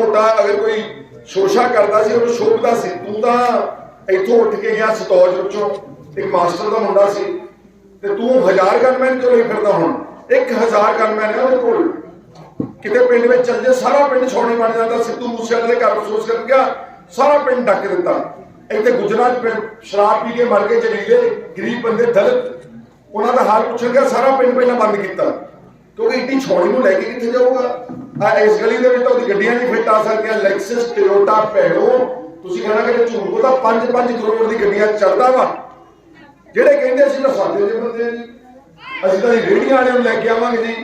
ਮੋਟਾ ਅਗਰ ਕੋਈ ਸ਼ੋਸ਼ਾ ਕਰਦਾ ਸੀ, ਉਹਨੂੰ ਸ਼ੋਭਦਾ ਸੀ। ਤੂੰ ਤਾਂ ਇੱਥੋਂ ਉੱਠ ਕੇ ਗਿਆ ਸਤੌਜ ਵਿੱਚੋਂ। ਇੱਕ ਮਾਸਟਰ ਦਾ ਮੁੰਡਾ ਸੀ। ਤੇ ਤੂੰ ਹਜ਼ਾਰ ਗਨਮੈਨ ਕਿਉਂ ਨਹੀਂ ਫਿਰਦਾ ਹੁਣ? 1000 ਗਨਮੈਨ ਹੈ ਉਹਦੇ ਕੋਲ। ਕਿਤੇ ਪਿੰਡ ਵਿੱਚ ਚੱਲ ਜੇ, ਸਾਰਾ ਪਿੰਡ ਛੋਣੀ ਬਣ ਜਾਂਦਾ। ਸਿੱਧੂ ਮੂਸੇਵਾਲੇ ਦੇ ਘਰ ਅਫਸੋਸ ਕਰ ਗਿਆ, ਸਾਰਾ ਪਿੰਡ ਡੱਕ ਦਿੱਤਾ। ਇੱਥੇ ਗੁਜਰਾਤ ਪਿੰਡ ਸ਼ਰਾਬ ਪੀ ਕੇ ਮਰ ਗਏ ਜਲੀਲੇ ਗਰੀਬ ਬੰਦੇ, ਦਲਿਤ। ਉਹਨਾਂ ਦਾ ਹਾਲ ਪੁੱਛਣ ਗਿਆ, ਸਾਰਾ ਪਿੰਡ ਪਹਿਲਾਂ ਬੰਦ ਕੀਤਾ। ਕਿਉਂਕਿ ਇੱਡੀ ਛੋਣੀ ਨੂੰ ਲੈ ਕੇ ਕਿੱਥੇ ਜਾਊਗਾ? ਆ ਇਸ ਗਲੀ ਦੇ ਵਿੱਚ ਤਾਂ ਉਹਦੀ ਗੱਡੀਆਂ ਨਹੀਂ ਫਿੱਟ ਆ ਸਕਦੀਆਂ ਲੈਕਸਸ ਟੋਯੋਟਾ ਪੈਡੋ ਤੁਸੀਂ ਕਹਿਣਾ ਕਿ ਝੂਠ ਬੋਲਦਾ 5-5 ਕਰੋੜ ਦੀ ਗੱਡੀਆਂ ਚੱਲਦਾ ਵਾ। ਜਿਹੜੇ ਕਹਿੰਦੇ ਅਸੀਂ ਤਾਂ ਸਾਡੇ ਦੇ ਬੰਦੇ ਆ ਜੀ। ਅਸੀਂ ਤਾਂ ਜੀ ਵਾਲਿਆਂ ਨੂੰ ਲੈ ਕੇ ਆਵਾਂਗੇ ਜੀ।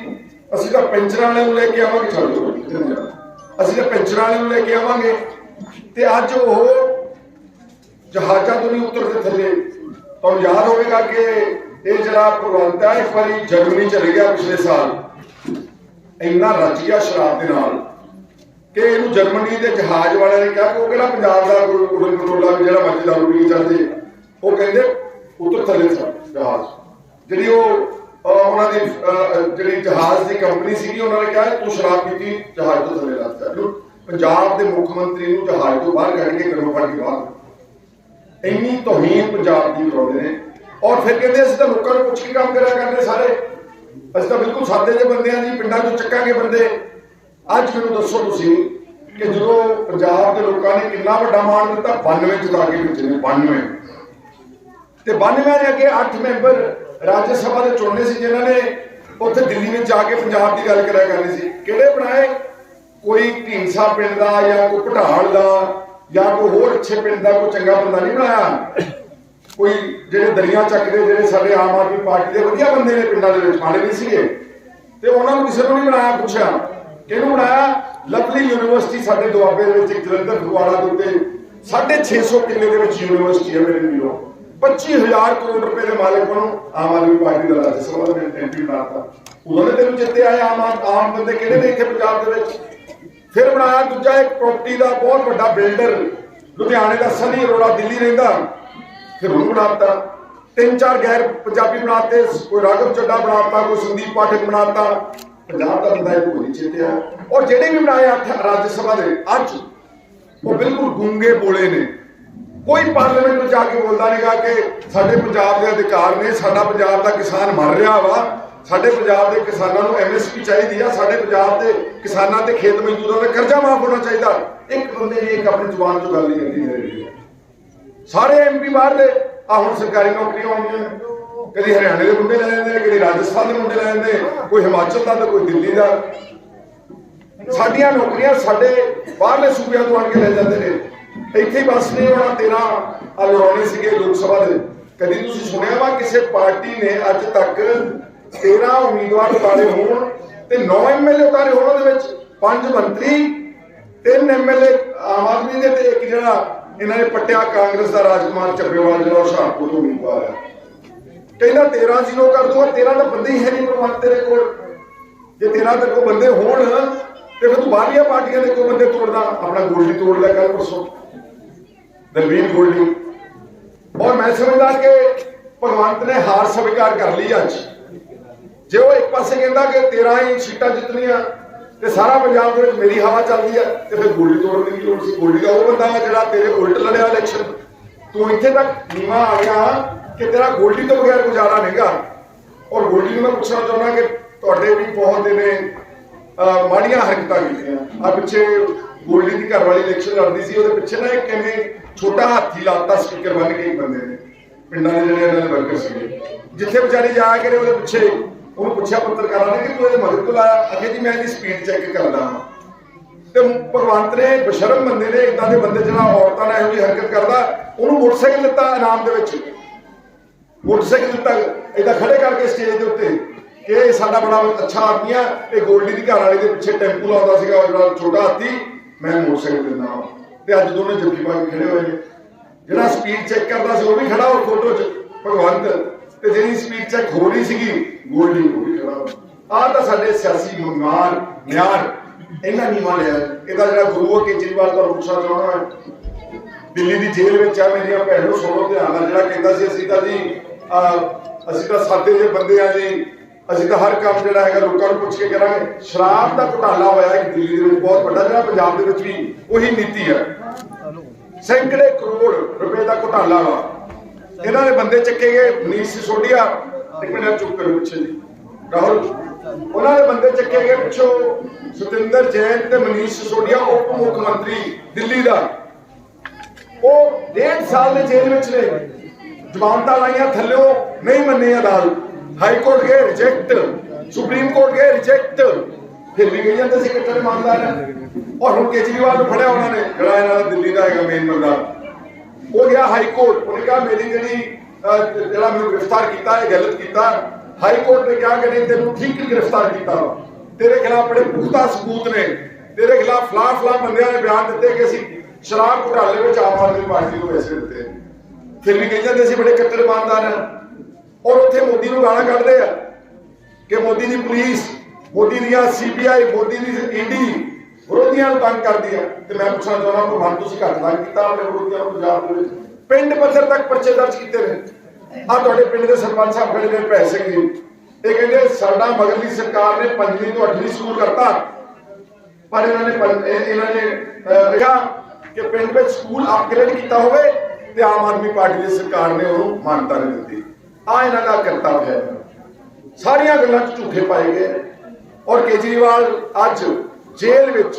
ਅਸੀਂ ਤਾਂ ਪੈਂਚਰਾਂ ਵਾਲਿਆਂ ਨੂੰ ਲੈ ਕੇ ਆਵਾਂਗੇ। ਛੱਡ ਦਿਓ ਅਸੀਂ ਤਾਂ ਪੈਂਚਰਾਂ ਵਾਲਿਆਂ ਨੂੰ ਲੈ ਕੇ ਆਵਾਂਗੇ। ਤੇ ਅੱਜ ਉਹ ਜਹਾਜ਼ਾਂ ਤੋਂ ਨਹੀਂ ਉਤਰਦੇ ਥੱਲੇ। ਤੁਹਾਨੂੰ ਯਾਦ ਹੋਵੇਗਾ ਕਿ ਇਹ ਜਿਹੜਾ ਭਗਵੰਤ ਹੈ ਇੱਕ ਵਾਰੀ ਜਰਮਨੀ ਚਲੇ ਗਿਆ ਪਿਛਲੇ ਸਾਲ। ਇੰਨਾ ਰੱਜ ਗਿਆ ਸ਼ਰਾਬ ਦੇ ਨਾਲ ਕਿ ਇਹਨੂੰ ਜਰਮਨੀ ਦੇ ਜਹਾਜ਼ ਵਾਲਿਆਂ ਨੇ ਕਿਹਾ ਕਿ ਉਹ ਕਿਹੜਾ ਪੰਜਾਬ ਦਾ ਕੋਈ ਉਡਨ ਜਿਹੜਾ ਮਰਜ਼ੀ ਦਾਰੂ ਪੀ ਚੱਲਦੇ ਉਹ ਕਹਿੰਦੇ ਉੱਤਰ ਥੱਲੇ ਸਨ ਜਹਾਜ਼। ਜਿਹੜੀ ਉਹ ਉਹਨਾਂ ਦੀ ਜਿਹੜੀ ਜਹਾਜ਼ ਦੀ ਕੰਪਨੀ ਸੀਗੀ, ਉਹਨਾਂ ਨੇ ਕਿਹਾ, ਤੂੰ ਸ਼ਰਾਬ ਪੀਤੀ, ਜਹਾਜ਼ ਤੋਂ ਥੱਲੇ ਲੱਗ ਜਾ। ਪੰਜਾਬ ਦੇ ਮੁੱਖ ਮੰਤਰੀ ਨੂੰ ਜਹਾਜ਼ ਤੋਂ ਬਾਹਰ ਕੱਢ ਕੇ ਕਰਮ ਫੜ ਕੇ ਬਾਹਰ ਇੰਨੀ ਤੋਹੀਨ ਪੰਜਾਬ ਦੀ ਕਰਾਉਂਦੇ ਨੇ। ਔਰ ਫਿਰ ਕਹਿੰਦੇ ਅਸੀਂ ਤਾਂ ਲੋਕਾਂ ਨੂੰ ਪੁੱਛ ਕੇ ਕੰਮ ਕਰਿਆ ਕਰਦੇ ਸਾਰੇ। ਅਸੀਂ ਤਾਂ ਬਿਲਕੁਲ ਸਾਦੇ ਜਿਹੇ ਬੰਦੇ ਆ ਜੀ, ਪਿੰਡਾਂ ਤੋਂ ਚੱਕਾਂਗੇ ਬੰਦੇ। ਅੱਜ ਮੈਨੂੰ ਦੱਸੋ ਤੁਸੀਂ ਕਿ ਜਦੋਂ ਪੰਜਾਬ ਦੇ ਲੋਕਾਂ ਨੇ ਕਿੰਨਾ ਵੱਡਾ ਮਾਣ ਦਿੱਤਾ 92 ਜਿਤਾ ਕੇ ਭੇਜੇ ਨੇ 92 ਤੇ 92 ਦੇ ਅੱਗੇ 8 ਮੈਂਬਰ ਰਾਜ ਸਭਾ ਦੇ ਚੁਣਨੇ ਸੀ ਜਿਨ੍ਹਾਂ ਨੇ ਉੱਥੇ ਦਿੱਲੀ ਵਿੱਚ ਜਾ ਕੇ ਪੰਜਾਬ ਦੀ ਗੱਲ ਕਰਿਆ ਕਰਨੀ ਸੀ। ਕਿਹੜੇ ਬਣਾਏ? ਕੋਈ ਢੀਂਸਾ ਪਿੰਡ ਦਾ ਜਾਂ ਕੋਈ ਪਟਾਲ ਦਾ ਜਾਂ ਕੋਈ ਹੋਰ ਅੱਛੇ ਪਿੰਡ ਦਾ ਕੋਈ ਚੰਗਾ ਬੰਦਾ ਨਹੀਂ ਬਣਾਇਆ। ਕੋਈ ਜਿਹੜੇ ਦਰਿਆ ਚੱਕਦੇ, ਜਿਹੜੇ ਸਾਡੇ ਆਮ ਆਦਮੀ ਪਾਰਟੀ ਦੇ ਵਧੀਆ ਬੰਦੇ ਨੇ ਪਿੰਡਾਂ ਦੇ ਵਿੱਚ, ਮਾੜੇ ਨਹੀਂ ਸੀਗੇ। ਤੇ ਉਹਨਾਂ ਨੂੰ ਕਿਸੇ ਨੂੰ ਨਹੀਂ ਬਣਾਇਆ ਪੁੱਛਿਆ। ਕਿਹਨੂੰ ਬਣਾਇਆ? ਲਵਲੀ ਯੂਨੀਵਰਸਿਟੀ ਸਾਡੇ ਦੁਆਬੇ ਦੇ ਵਿੱਚ ਜਲੰਧਰ, ਫਗਵਾੜਾ ਦੇ ਉੱਤੇ 650 ਕਿੱਲੇ ਦੇ ਵਿੱਚ ਯੂਨੀਵਰਸਿਟੀ ਹੈ ਮੇਰੇ ਵੀਰੋ। 25000 ਕਰੋੜ ਰੁਪਏ ਦੇ ਮਾਲਕ ਨੂੰ ਆਮ ਆਦਮੀ ਪਾਰਟੀ ਦਾ ਰਾਜ ਸਭਾ ਦਾ ਐਮਪੀ ਬਣਾਤਾ ਉਹਨਾਂ ਨੇ ਤੈਨੂੰ ਜਿੱਤੇ ਆਏ ਆਮ ਆਮ ਬੰਦੇ ਕਿਹੜੇ ਨੇ ਇੱਥੇ ਪੰਜਾਬ ਦੇ ਵਿੱਚ? ਫਿਰ ਬਣਾਇਆ ਦੂਜਾ ਇੱਕ ਪ੍ਰਾਪਰਟੀ ਦਾ ਬਹੁਤ ਵੱਡਾ ਬਿਲਡਰ ਲੁਧਿਆਣੇ ਦਾ ਸਨੀ ਅਰੋੜਾ, ਦਿੱਲੀ ਰਹਿੰਦਾ। ਫਿਰ ਉਹਨੂੰ ਬਣਾਤਾ। ਤਿੰਨ ਚਾਰ ਗੈਰ ਪੰਜਾਬੀ ਬਣਾਤੇ, ਕੋਈ ਰਾਘਵ ਚੱਡਾ ਬਣਾਤਾ, ਕੋਈ ਸੰਦੀਪ ਪਾਠਕ ਬਣਾਤਾ। ਪੰਜਾਬ ਦਾ ਬੰਦਾ ਇਹ ਕੋਈ ਚੇਤਿਆ। ਔਰ ਜਿਹੜੇ ਵੀ ਬਣਾਏ ਅੱਠ ਰਾਜ ਸਭਾ ਦੇ, ਅੱਜ ਉਹ ਬਿਲਕੁਲ ਗੂੰਗੇ ਬੋਲੇ ਨੇ। ਕੋਈ ਪਾਰਲੀਮੈਂਟ ਵਿੱਚ ਜਾ ਕੇ ਬੋਲਦਾ ਨਹੀਂਗਾ ਕਿ ਸਾਡੇ ਪੰਜਾਬ ਦੇ ਅਧਿਕਾਰ ਨੇ, ਸਾਡਾ ਪੰਜਾਬ ਦਾ ਕਿਸਾਨ ਮਰ ਰਿਹਾ ਵਾ। ਸਾਡੇ ਪੰਜਾਬ ਦੇ ਕਿਸਾਨਾਂ ਨੂੰ ਐਮਐਸਪੀ ਚਾਹੀਦੀ ਆ, ਸਾਡੇ ਪੰਜਾਬ ਦੇ ਕਿਸਾਨਾਂ ਤੇ ਖੇਤ ਮਜ਼ਦੂਰਾਂ ਦਾ ਕਰਜ਼ਾ ਮਾਫ ਹੋਣਾ ਚਾਹੀਦਾ। ਇੱਕ ਬੰਦੇ ਨੇ ਇੱਕ ਆਪਣੀ ਜ਼ੁਬਾਨ ਚੋਂ ਗੱਲ ਨਹੀਂ ਕੱਢੀ ਸਾਰੇ ਐਮਪੀ ਬਾਹਰ ਦੇ। ਆ ਹੁਣ ਸਰਕਾਰੀ ਨੌਕਰੀਆਂ ਆਉਂਦੀਆਂ। ਨੇ ਕਦੀ ਹਰਿਆਣੇ ਦੇ ਮੁੰਡੇ ਲੈ ਜਾਂਦੇ ਨੇ ਕਦੀ ਰਾਜਸਥਾਨ ਦੇ ਮੁੰਡੇ ਲੈ ਜਾਂਦੇ, ਕੋਈ ਹਿਮਾਚਲ ਦਾ ਤੇ ਕੋਈ ਦਿੱਲੀ ਦਾ। ਸਾਡੀਆਂ ਨੌਕਰੀਆਂ ਸਾਡੇ ਬਾਹਰਲੇ ਸੂਬਿਆਂ ਤੋਂ ਆਣ ਕੇ ਲੈ ਜਾਂਦੇ ਨੇ। ਇੱਥੇ ਹੀ ਬਸ ਨਹੀਂ ਹੋਣਾ ਤੇਰਾ ਆ ਲੜਾਉਣੇ ਸੀਗੇ ਲੋਕ ਸਭਾ ਦੇ। ਕਦੀ ਤੁਸੀਂ ਸੁਣਿਆ ਵਾ ਕਿਸੇ ਪਾਰਟੀ ਨੇ ਅੱਜ ਤੱਕ 13 ਉਮੀਦਵਾਰ ਉਤਾਰੇ ਹੋਣ ਤੇ 9 ਐਮਐਲਏ ਉਤਾਰੇ ਹੋਣ ਉਹਦੇ ਵਿੱਚ? ਪੰਜ ਮੰਤਰੀ, ਤਿੰਨ ਐਮਐਲਏ ਆਮ ਆਦਮੀ ਦੇ ਤੇ ਇੱਕ ਜਿਹੜਾ ਇਹਨਾਂ ਨੇ ਪੱਟਿਆ ਕਾਂਗਰਸ ਦਾ ਰਾਜਕੁਮਾਰ ਚੱਬੇਵਾਲ ਜਿਹੜਾ ਹੁਸ਼ਿਆਰਪੁਰ ਤੋਂ ਉਮੀਦਵਾਰ ਹੈ। ਕਹਿੰਦਾ 13 ਜ਼ੀਰੋ ਕਰ ਦੂੰਗਾ 13 ਤਾਂ ਬੰਦੇ ਹੀ ਹੈ ਨਹੀਂ ਪ੍ਰਬੰਧ ਤੇਰੇ ਕੋਲ। ਜੇ 13 ਤੇ ਕੋ ਬੰਦੇ ਹੋਣ, ਤੇ ਫਿਰ ਤੂੰ ਬਾਹਰਲੀਆਂ ਪਾਰਟੀਆਂ ਦੇ ਕੋਈ ਬੰਦੇ ਤੋੜਦਾ, ਆਪਣਾ ਗੋਲਡੀ ਤੋੜ ਲਿਆ ਕੱਲ ਪਰਸੋਂ। ਦਲਵੀਰ ਗੋਲਡੀ। ਔਰ ਮੈਂ ਸਮਝਦਾ ਕਿ ਭਗਵੰਤ ਨੇ ਹਾਰ ਸਵੀਕਾਰ ਕਰ ਲਈ ਅੱਜ। ਜੇ ਉਹ ਇੱਕ ਪਾਸੇ ਕਹਿੰਦਾ ਕਿ 13 ਹੀ ਸੀਟਾਂ ਜਿੱਤਣੀਆਂ ਤੇ ਸਾਰਾ ਪੰਜਾਬ ਦੇ ਵਿੱਚ ਮੇਰੀ ਹਵਾ ਚੱਲਦੀ ਹੈ ਤੇ ਫਿਰ ਗੋਲਡੀ ਤੋੜਨ ਦੀ ਲੋੜ ਸੀ। ਗੋਲਡੀ ਦਾ ਉਹ ਬੰਦਾ ਵਾ ਜਿਹੜਾ ਤੇਰੇ ਉਲਟ ਲੜਿਆ ਇਲੈਕਸ਼ਨ ਤੂੰ ਇੱਥੇ ਤੱਕ ਨੀਵਾ ਆ ਗਿਆ ਕਿ ਤੇਰਾ ਗੋਲਡੀ ਤੋਂ ਬਗੈਰ ਗੁਜ਼ਾਰਾ ਨਹੀਂਗਾ ਔਰ ਗੋਲਡੀ ਨੂੰ ਮੈਂ ਪੁੱਛਣਾ ਚਾਹੁੰਦਾ ਕਿ ਤੁਹਾਡੇ ਵੀ ਬਹੁਤ ਨੇ ਮਾੜੀਆਂ ਹਰਕਤਾਂ ਕੀਤੀਆਂ। ਆ ਪਿੱਛੇ ਗੋਲਡੀ ਦੀ ਘਰ ਵਾਲੀ ਇਲੈਕਸ਼ਨ ਲੜਦੀ ਸੀ, ਉਹਦੇ ਪਿੱਛੇ ਨਾ ਇੱਕ ਕਹਿੰਦੇ ਛੋਟਾ ਹਾਥੀ ਲਾਤਾ ਸਪੀਕਰ ਬਣ ਕੇ ਇੱਕ ਬੰਦੇ ਨੇ। ਪਿੰਡਾਂ ਦੇ ਜਿਹੜੇ ਇਹਨਾਂ ਦੇ ਵਰਕਰ ਸੀਗੇ। ਜਿੱਥੇ ਵਿਚਾਰੀ ਜਾ ਕੇ ਉਹਦੇ ਪਿੱਛੇ ਉਹਨੂੰ ਪੁੱਛਿਆ ਪੱਤਰਕਾਰਾਂ ਨੇ ਕਿ ਤੂੰ ਇਹਦੇ ਮਦਦ ਤੋਂ ਲਾਇਆ? ਅਖੇ ਜੀ ਮੈਂ ਇਹਦੀ ਸਪੀਡ ਚੈੱਕ ਕਰਦਾ ਹਾਂ ਤੇ ਭਗਵੰਤ ਨੇ ਬਸ਼ਰਮ ਬੰਦੇ ਨੇ ਇਦਾਂ ਦੇ ਬੰਦੇ ਜਿਹੜਾ ਔਰਤਾਂ ਨਾਲ ਇਹੋ ਜਿਹੀ ਹਰਕਤ ਕਰਦਾ, ਉਹਨੂੰ ਮੋਟਰਸਾਈਕਲ ਦਿੱਤਾ ਇਨਾਮ ਦੇ ਵਿੱਚ। ਮੋਟਰਸਾਈਕਲ ਦਿੱਤਾ ਇਦਾਂ ਖੜੇ ਕਰਕੇ ਸਟੇਜ ਦੇ ਉੱਤੇ ਕਿ ਇਹ ਸਾਡਾ ਬੜਾ ਅੱਛਾ ਆਦਮੀ ਆ, ਇਹ ਗੋਲਡੀ ਦੀ ਘਰ ਵਾਲੇ ਦੇ ਪਿੱਛੇ ਟੈਂਪੂ ਲਾਉਂਦਾ ਸੀਗਾ, ਉਹ ਜਿਹੜਾ ਛੋਟਾ ਹਾਥੀ, ਮੈਂ ਮੋਟਰਸਾਈਕਲ ਦਿੰਦਾ ਹਾਂ ਤੇ ਅੱਜ ਦੋਨੇ ਜੱਫੀ ਪਾ ਕੇ ਖੜੇ ਹੋਏ ਨੇ। ਜਿਹੜਾ ਸਪੀਡ ਚੈੱਕ ਕਰਦਾ ਸੀ, ਉਹ ਵੀ ਖੜਾ, ਉਹ ਫੋਟੋ 'ਚ ਭਗਵੰਤ ਤੇ ਜਿਹੜੀ ਸਪੀਡ ਚੈੱਕ ਹੋ ਰਹੀ ਸੀਗੀ ਗੋਲਡੀ ਉਹ ਵੀ ਖੜਾ ਆਹ ਤਾਂ ਸਾਡੇ ਸਿਆਸੀ ਮੰਗਾਰ ਮਿਆਰ ਇਹਨਾਂ ਨਹੀਂ ਮੰਨਿਆ ਇਹਦਾ ਜਿਹੜਾ ਗੁਰੂ ਕੇਜਰੀਵਾਲ ਦਾ ਪੁੱਛਣਾ ਚਾਹੁੰਦਾ ਮੈਂ ਦਿੱਲੀ ਦੀ ਜੇਲ੍ਹ ਵਿੱਚ ਆ ਮੇਰੀਆਂ ਭੈਣੋ, ਸੁਣੋ ਧਿਆਨ ਨਾਲ, ਜਿਹੜਾ ਕਹਿੰਦਾ ਸੀ, ਅਸੀਂ ਤਾਂ ਜੀ ਅਸੀਂ ਤਾਂ ਸਾਦੇ ਜਿਹੇ ਬੰਦੇ ਆ ਜੀ, ਅਸੀਂ ਤਾਂ ਹਰ ਕੰਮ ਜਿਹੜਾ ਹੈਗਾ ਲੋਕਾਂ ਨੂੰ ਪੁੱਛ ਕੇ ਕਰਾਂਗੇ। ਸ਼ਰਾਬ ਦਾ ਘੁਟਾਲਾ ਹੋਇਆ ਹੈ ਦਿੱਲੀ ਦੇ ਵਿੱਚ, ਬਹੁਤ ਵੱਡਾ, ਜਿਹੜਾ ਪੰਜਾਬ ਦੇ ਵਿੱਚ ਵੀ ਉਹੀ ਨੀਤੀ ਹੈ ਸੈਂਕੜੇ ਕਰੋੜ ਰੁਪਏ ਦਾ ਘੁਟਾਲਾ ਵਾ। ਇਹਨਾਂ ਦੇ ਬੰਦੇ ਚੱਕੇ ਗਏ, ਮਨੀਸ਼ ਸਿਸੋਡੀਆ ਇੱਕ ਮਿੰਟ ਚੁੱਪ ਕਰੋ ਪਿੱਛੇ ਜੀ। ਰਾਹੁਲ, ਉਹਨਾਂ ਦੇ ਬੰਦੇ ਚੱਕੇ ਗਏ ਪਿੱਛੋਂ ਸਤਿੰਦਰ ਜੈਨ ਤੇ ਮਨੀਸ਼ ਸਿਸੋਡੀਆ ਉਪ ਮੁੱਖ ਮੰਤਰੀ ਦਿੱਲੀ ਦਾ। ਉਹ ਡੇਢ ਸਾਲ ਦੇ ਜੇਲ੍ਹ ਵਿੱਚ ਨੇ। ਜ਼ਮਾਨਤਾਂ ਲਾਈਆਂ ਥੱਲਿਓ, ਨਹੀਂ ਮੰਨੀ ਅਦਾਲਤ। ਹਾਈ ਕੋਰਟ ਗਏ ਰਿਜੈਕਟ ਸੁਪਰੀਮ ਕੋਰਟ ਗਏ ਰਿਜੈਕਟ ਫਿਰ ਵੀ ਗਈ ਜਾਂਦੇ ਸੀ ਕਿੱਥੇ ਇਮਾਨਦਾਰ ਹੈ। ਔਰ ਹੁਣ ਕੇਜਰੀਵਾਲ ਨੂੰ ਫੜਿਆ ਉਹਨਾਂ ਨੇ ਜਿਹੜਾ ਇਹਨਾਂ ਦਾ ਦਿੱਲੀ ਦਾ ਹੈਗਾ ਮੇਨ ਬੰਦਾ। ਉਹ ਗਿਆ ਹਾਈ ਕੋਰਟ ਉਹਨੇ ਕਿਹਾ ਮੇਰੀ ਜਿਹੜੀ ਜਿਹੜਾ ਮੈਨੂੰ ਗ੍ਰਿਫਤਾਰ ਕੀਤਾ, ਇਹ ਗਲਤ ਕੀਤਾ। ਹਾਈ ਕੋਰਟ ਨੇ ਕਿਹਾ ਕਿ ਨਹੀਂ, ਤੈਨੂੰ ਠੀਕ ਹੀ ਗ੍ਰਿਫਤਾਰ ਕੀਤਾ। ਤੇਰੇ ਖਿਲਾਫ ਬੜੇ ਪੁਖਤਾ ਸਬੂਤ ਨੇ। ਤੇਰੇ ਖਿਲਾਫ ਫਲਾ ਫਲਾ ਬੰਦਿਆਂ ਨੇ ਬਿਆਨ ਦਿੱਤੇ ਕਿ ਅਸੀਂ ਸ਼ਰਾਬ ਘੁਟਾਲੇ ਵਿੱਚ ਆਮ ਆਦਮੀ ਪਾਰਟੀ ਨੂੰ ਪੈਸੇ ਦਿੱਤੇ। ਫਿਰ ਵੀ ਕਹੀ ਜਾਂਦੇ ਸੀ ਬੜੇ ਕੱਟੜ ਇਮਾਨਦਾਰ ਆ ਔਰ ਉੱਥੇ ਮੋਦੀ ਨੂੰ ਗਾਣਾ ਕੱਢਦੇ ਆ ਕਿ ਮੋਦੀ ਦੀ ਪੁਲਿਸ, ਮੋਦੀ ਦੀਆਂ ਸੀਬੀਆਈ ਮੋਦੀ ਦੀ ਈਡੀ ਵਿਰੋਧੀਆਂ ਨੂੰ ਤੰਗ ਕਰਦੀ ਹੈ ਤੇ ਮੈਂ ਪੁੱਛਣਾ ਚਾਹੁੰਦਾ ਕਿ ਮਨ ਤੁਸੀਂ ਘੱਟ ਤੰਗ ਕੀਤਾ ਆਪਣੇ ਵਿਰੋਧੀਆਂ ਨੂੰ ਪੰਜਾਬ ਦੇ ਵਿੱਚ? ਪਿੰਡ ਪੱਧਰ ਤੱਕ ਪਰਚੇ ਦਰਜ ਕੀਤੇ ਨੇ। ਆ ਤੁਹਾਡੇ ਪਿੰਡ ਦੇ ਸਰਪੰਚ ਸਾਹਿਬ ਖੜੇ ਨੇ ਭੈ ਸਿੰਘ ਜੀ। ਇਹ ਕਹਿੰਦੇ, ਸਾਡਾ ਮਗਰਲੀ ਸਰਕਾਰ ਨੇ ਪੰਜਵੀਂ ਤੋਂ ਅੱਠਵੀਂ ਸਕੂਲ ਕਰਤਾ। ਪਰ ਇਹਨਾਂ ਨੇ ਇਹਨਾਂ ਨੇ ਕਿਹਾ ਕਿ ਪਿੰਡ ਵਿੱਚ ਸਕੂਲ ਅਪਗ੍ਰੇਡ ਕੀਤਾ ਹੋਵੇ ਤੇ ਆਮ ਆਦਮੀ ਪਾਰਟੀ ਦੀ ਸਰਕਾਰ ਨੇ ਉਹਨੂੰ ਮਾਨਤਾ ਨਹੀਂ ਦਿੱਤੀ। ਆ ਇਹਨਾਂ ਦਾ ਕਰਤੱਵ ਹੈ। ਸਾਰੀਆਂ ਗੱਲਾਂ 'ਚ ਝੂਠੇ ਪਾਏ ਗਏ ਔਰ ਕੇਜਰੀਵਾਲ ਅੱਜ ਜੇਲ੍ਹ ਵਿੱਚ,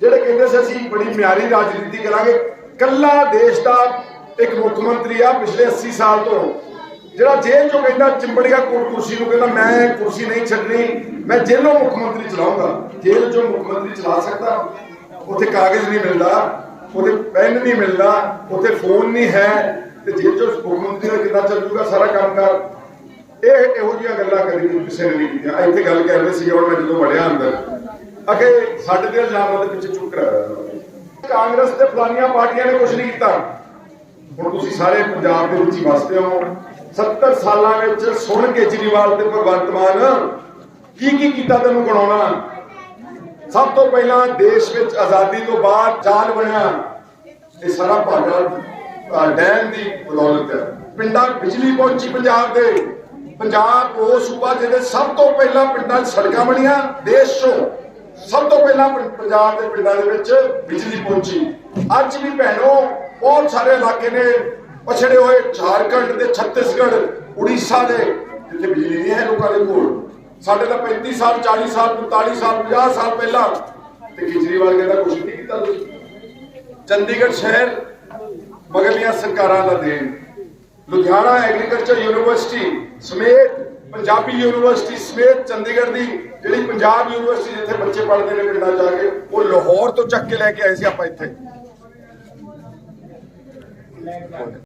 ਜਿਹੜੇ ਕਹਿੰਦੇ ਸੀ ਅਸੀਂ ਬੜੀ ਮਿਆਰੀ ਰਾਜਨੀਤੀ ਕਰਾਂਗੇ, ਕੱਲਾ ਦੇਸ਼ ਦਾ ਇੱਕ ਮੁੱਖ ਮੰਤਰੀ ਆ ਪਿਛਲੇ 80 ਸਾਲ ਤੋਂ। ਜਿਹੜਾ ਜੇਲ੍ਹ ਚੋਂ ਕਹਿੰਦਾ ਚਿੰਬੜ ਕੋਟ ਕੁਰਸੀ ਨੂੰ ਕਹਿੰਦਾ ਮੈਂ ਕੁਰਸੀ ਨਹੀਂ ਛੱਡਣੀ, ਮੈਂ ਜੇਲ੍ਹੋਂ ਮੁੱਖ ਮੰਤਰੀ ਚਲਾਉਂਗਾ ਜੇਲ੍ਹ ਚੋਂ ਮੁੱਖ ਮੰਤਰੀ ਚਲਾ ਸਕਦਾ। ਉੱਥੇ ਕਾਗਜ਼ ਨਹੀਂ ਮਿਲਦਾ, ਉੱਥੇ ਪੈਨ ਨਹੀਂ ਮਿਲਦਾ, ਉੱਥੇ ਫੋਨ ਨਹੀਂ ਹੈ, ਤੇ ਜੇਲ੍ਹ ਚੋਂ ਮੁੱਖ ਮੰਤਰੀ ਦਾ ਕਿੱਦਾਂ ਚੱਲ ਜੂਗਾ ਸਾਰਾ ਕੰਮਕਾਰ? ਇਹ ਇਹੋ ਜਿਹੀਆਂ ਗੱਲਾਂ ਕਦੀ ਕਿਸੇ ਨੇ ਨਹੀਂ ਕੀਤੀਆਂ। ਇੱਥੇ ਗੱਲ ਕਰ ਰਹੇ ਸੀ, ਹੁਣ ਮੈਂ ਜਦੋਂ ਵੜਿਆ ਅੰਦਰ ਅਗੇ ਸਾਡੇ ਤੇ ਇਲਜ਼ਾਮਾਂ ਪਿੱਛੇ ਚੁੱਕ ਕਰਾਇਆ ਕਾਂਗਰਸ ਤੇ ਫਲਾਨੀਆਂ ਪਾਰਟੀਆਂ ਨੇ ਕੁਝ ਨਹੀਂ ਕੀਤਾ। ਹੁਣ ਤੁਸੀਂ ਸਾਰੇ ਪੰਜਾਬ ਦੇ ਵਿੱਚ ਹੀ ਵਸਦੇ ਹੋ। 70 ਸਾਲਾਂ ਵਿੱਚ ਸੁਣ ਕੇਜਰੀਵਾਲ ਤੇ ਭਗਵੰਤ ਮਾਨ ਕੀ ਕੀ ਕੀਤਾ ਤੈਨੂੰ ਗਣਾਉਣਾ ਸਭ ਤੋਂ ਪਹਿਲਾਂ ਦੇਸ਼ ਵਿੱਚ ਆਜ਼ਾਦੀ ਤੋਂ ਬਾਅਦ ਚਾਲ ਬਣਿਆ। ਇਹ ਸਾਰਾ ਭਾਗਾ ਡੈਮ ਦੀ ਬਦੌਲਤ ਹੈ। ਪਿੰਡਾਂ ਬਿਜਲੀ ਪਹੁੰਚੀ ਪੰਜਾਬ ਦੇ। ਪੰਜਾਬ ਉਹ ਸੂਬਾ ਜਿਹਦੇ ਸਭ ਤੋਂ ਪਹਿਲਾਂ ਪਿੰਡਾਂ 'ਚ ਸੜਕਾਂ ਬਣੀਆਂ। ਦੇਸ਼ 'ਚੋਂ ਸਭ ਤੋਂ ਪਹਿਲਾਂ ਪੰਜਾਬ ਦੇ ਪਿੰਡਾਂ ਦੇ ਵਿੱਚ ਬਿਜਲੀ ਪਹੁੰਚੀ। ਅੱਜ ਵੀ ਭੈਣੋ, ਬਹੁਤ ਸਾਰੇ ਇਲਾਕੇ ਨੇ ਪਛੜੇ ਹੋਏ, ਝਾਰਖੰਡ ਦੇ, ਛੱਤੀਸਗੜ੍ਹ, ਉੜੀਸਾ ਦੇ, ਜਿੱਥੇ ਬਿਜਲੀ ਨਹੀਂ ਹੈ ਲੋਕਾਂ ਦੇ ਕੋਲ। ਸਾਡੇ ਤਾਂ 35 ਸਾਲ 40 ਸਾਲ 45 ਸਾਲ 50 ਸਾਲ ਪਹਿਲਾਂ ਤੇ ਕੇਜਰੀਵਾਲ ਕਹਿੰਦਾ ਕੁਝ ਨਹੀਂ ਕੀਤਾ ਤੁਸੀਂ। ਚੰਡੀਗੜ੍ਹ ਸ਼ਹਿਰ ਮਗਰਲੀਆਂ ਸਰਕਾਰਾਂ ਦਾ ਦੇਣ। ਲੁਧਿਆਣਾ ਐਗਰੀਕਲਚਰ ਯੂਨੀਵਰਸਿਟੀ ਸਮੇਤ ਪੰਜਾਬੀ ਯੂਨੀਵਰਸਿਟੀ ਸਮੇਤ ਚੰਡੀਗੜ੍ਹ ਦੀ ਜਿਹੜੀ ਪੰਜਾਬ ਯੂਨੀਵਰਸਿਟੀ ਜਿੱਥੇ ਬੱਚੇ ਪੜ੍ਹਦੇ ਨੇ ਪਿੰਡਾਂ ਜਾ ਕੇ, ਉਹ ਲਾਹੌਰ ਤੋਂ ਚੱਕ ਕੇ ਲੈ ਕੇ ਆਏ ਸੀ ਆਪਾਂ ਇੱਥੇ।